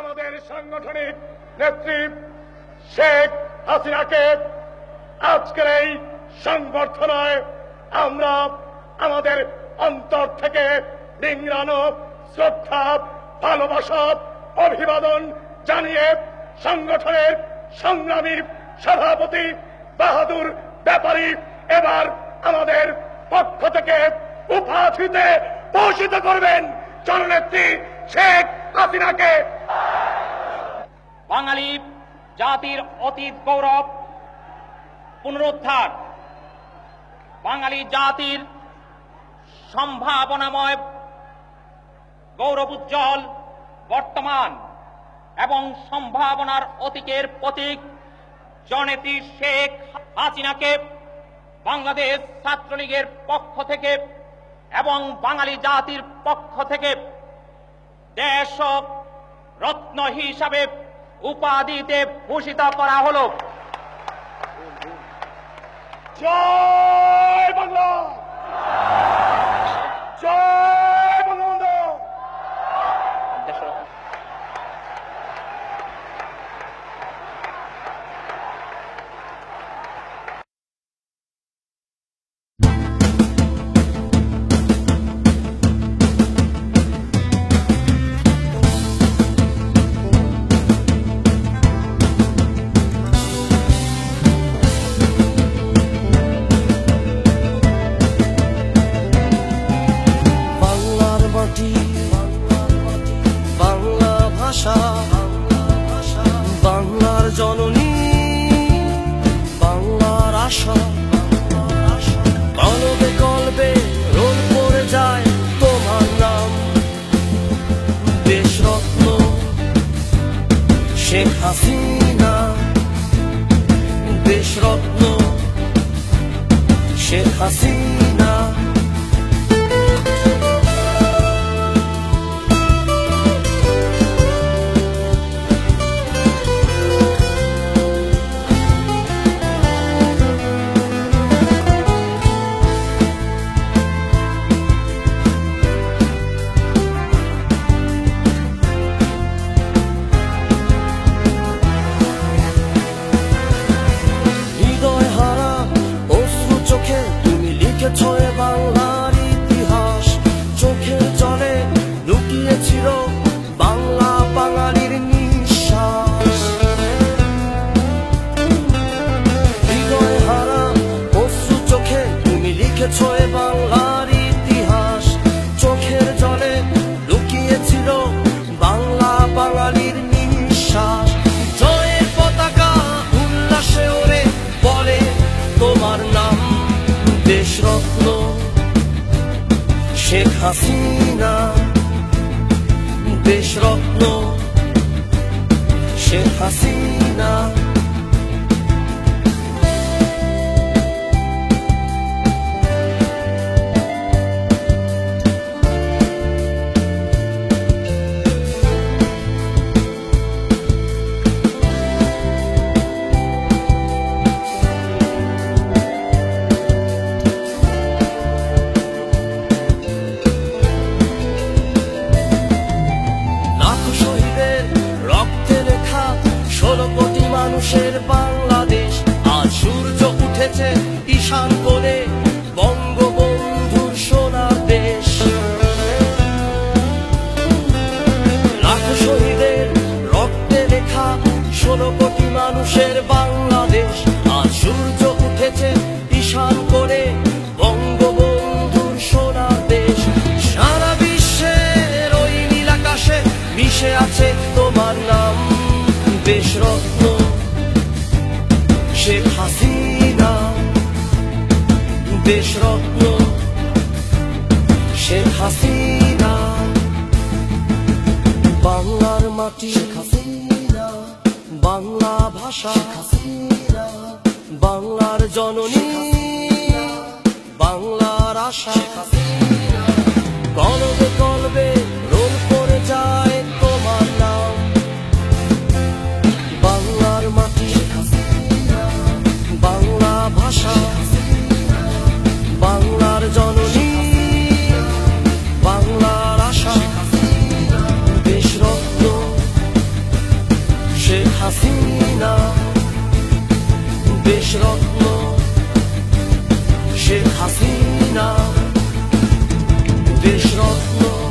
আমাদের সাংগঠনিক নেত্রী শেখ হাসিনাকে আজকের এই সংবর্ধনায় আমরা আমাদের অন্তর থেকে নিংড়ানো শ্রদ্ধা, ভালোবাসা, অভিবাদন জানিয়ে সংগঠনের সংগ্রামী সভাপতি বাহাদুর ব্যাপারী এবার আমাদের পক্ষ থেকে উপাধিতে পোষিত করবেন। জননেত্রী শেখ হাসিনাকে বাঙালি জাতির অতীত গৌরব পুনরুদ্ধার। বাঙালি জাতির সম্ভাবনাময় গৌরব উজ্জ্বল বর্তমান এবং সম্ভাবনার অতীতের প্রতীক জনেত্রী শেখ হাসিনাকে বাংলাদেশ ছাত্রলীগের পক্ষ থেকে এবং বাঙালি জাতির পক্ষ থেকে দেশ রত্ন হিসাবে উপাধিতে ভূষিত করা হলো। জয় বাংলা! জয় ভাষা, বাংলার জননী, বাংলার আশা। কলবে কলবে রোল পড়ে যায় তোমার নাম। দেশরত্ন শেখ হাসিনা। দেশরত্ন শেখ হাসিনা। শেখ হাসিনা দেশরত্ন শেখ হাসিনা দেশরত্ন শেখ হাসিনা বাংলার মাটি হাসিনা বাংলা ভাষা হাসিনা বাংলার জননী বাংলার আশা কলবে ħasina biex rotnu xi ħasina biex rotnu